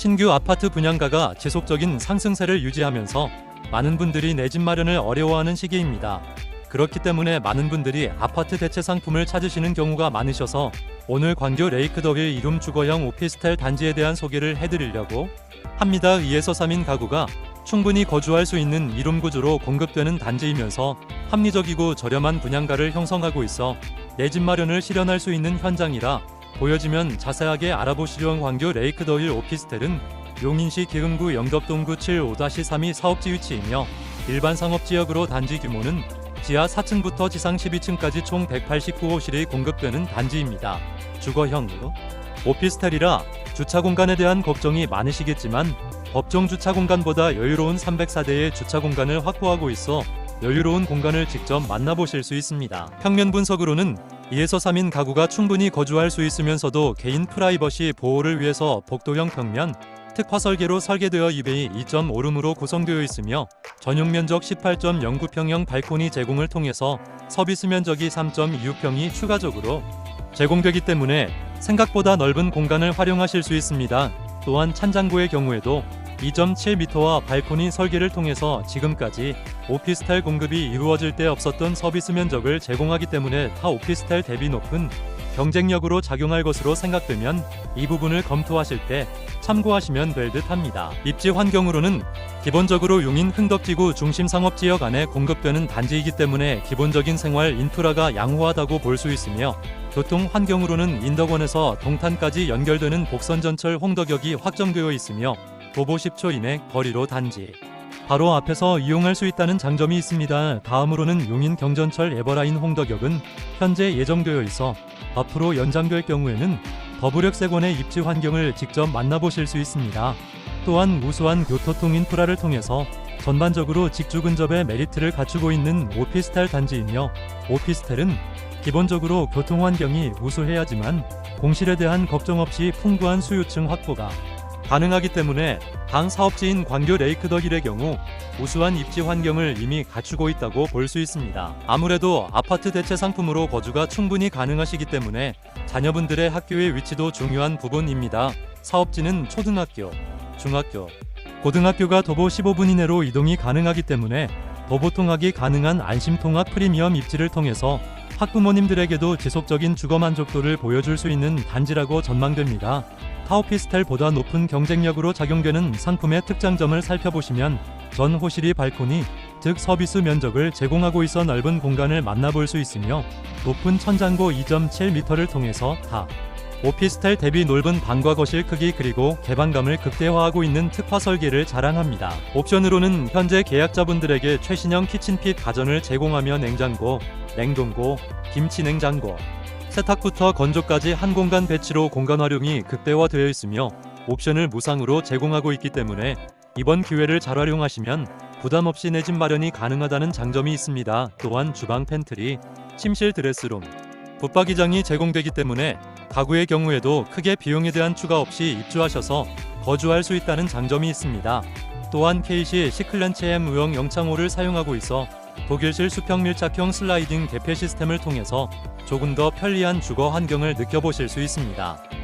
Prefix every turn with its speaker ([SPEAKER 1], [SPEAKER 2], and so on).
[SPEAKER 1] 신규 아파트 분양가가 지속적인 상승세를 유지하면서 많은 분들이 내 집 마련을 어려워하는 시기입니다. 그렇기 때문에 많은 분들이 아파트 대체 상품을 찾으시는 경우가 많으셔서 오늘 광교 레이크덕일 이룸 주거형 오피스텔 단지에 대한 소개를 해드리려고 합니다. 2에서 3인 가구가 충분히 거주할 수 있는 이룸 구조로 공급되는 단지이면서 합리적이고 저렴한 분양가를 형성하고 있어 내 집 마련을 실현할 수 있는 현장이라 보여지면 자세하게 알아보시려는 광교 레이크 더힐 오피스텔은 용인시 기흥구 영덕동구 75-32 사업지 위치이며 일반 상업지역으로 단지 규모는 지하 4층부터 지상 12층까지 총 189호실이 공급되는 단지입니다. 주거형으로 오피스텔이라 주차 공간에 대한 걱정이 많으시겠지만 법정 주차 공간보다 여유로운 304대의 주차 공간을 확보하고 있어 여유로운 공간을 직접 만나보실 수 있습니다. 평면 분석으로는 2에서 3인 가구가 충분히 거주할 수 있으면서도 개인 프라이버시 보호를 위해서 복도형 평면, 특화 설계로 설계되어 2베이 2.5룸으로 구성되어 있으며 전용 면적 18.09평형 발코니 제공을 통해서 서비스 면적이 3.26평이 추가적으로 제공되기 때문에 생각보다 넓은 공간을 활용하실 수 있습니다. 또한 찬장고의 경우에도 2.7m와 발코니 설계를 통해서 지금까지 오피스텔 공급이 이루어질 때 없었던 서비스 면적을 제공하기 때문에 타 오피스텔 대비 높은 경쟁력으로 작용할 것으로 생각되면 이 부분을 검토하실 때 참고하시면 될 듯합니다. 입지 환경으로는 기본적으로 용인 흥덕지구 중심 상업지역 안에 공급되는 단지이기 때문에 기본적인 생활 인프라가 양호하다고 볼 수 있으며 교통 환경으로는 인덕원에서 동탄까지 연결되는 복선전철 홍덕역이 확정되어 있으며 도보 10초 이내 거리로 단지 바로 앞에서 이용할 수 있다는 장점이 있습니다. 다음으로는 용인 경전철 에버라인 홍덕역은 현재 예정되어 있어 앞으로 연장될 경우에는 더블역세권의 입지 환경을 직접 만나보실 수 있습니다. 또한 우수한 교토통 인프라를 통해서 전반적으로 직주 근접의 메리트를 갖추고 있는 오피스텔 단지이며 오피스텔은 기본적으로 교통 환경이 우수해야지만 공실에 대한 걱정 없이 풍부한 수요층 확보가 가능하기 때문에 당 사업지인 광교 레이크더힐의 경우 우수한 입지 환경을 이미 갖추고 있다고 볼 수 있습니다. 아무래도 아파트 대체 상품으로 거주가 충분히 가능하시기 때문에 자녀분들의 학교의 위치도 중요한 부분입니다. 사업지는 초등학교, 중학교, 고등학교가 도보 15분 이내로 이동이 가능하기 때문에 도보 통학이 가능한 안심통학 프리미엄 입지를 통해서 학부모님들에게도 지속적인 주거 만족도를 보여줄 수 있는 단지라고 전망됩니다. 타오피스텔보다 높은 경쟁력으로 작용되는 상품의 특장점을 살펴보시면 전 호실이 발코니, 즉 서비스 면적을 제공하고 있어 넓은 공간을 만나볼 수 있으며 높은 천장고 2.7m를 통해서 타 오피스텔 대비 넓은 방과 거실 크기 그리고 개방감을 극대화하고 있는 특화 설계를 자랑합니다. 옵션으로는 현재 계약자분들에게 최신형 키친핏 가전을 제공하며 냉장고, 냉동고, 김치 냉장고, 세탁부터 건조까지 한 공간 배치로 공간 활용이 극대화되어 있으며 옵션을 무상으로 제공하고 있기 때문에 이번 기회를 잘 활용하시면 부담 없이 내 집 마련이 가능하다는 장점이 있습니다. 또한 주방 팬트리, 침실 드레스룸, 붙박이장이 제공되기 때문에 가구의 경우에도 크게 비용에 대한 추가 없이 입주하셔서 거주할 수 있다는 장점이 있습니다. 또한 KC 시클렌체엠 의형 영창호를 사용하고 있어 독일식 수평 밀착형 슬라이딩 개폐 시스템을 통해서 조금 더 편리한 주거 환경을 느껴보실 수 있습니다.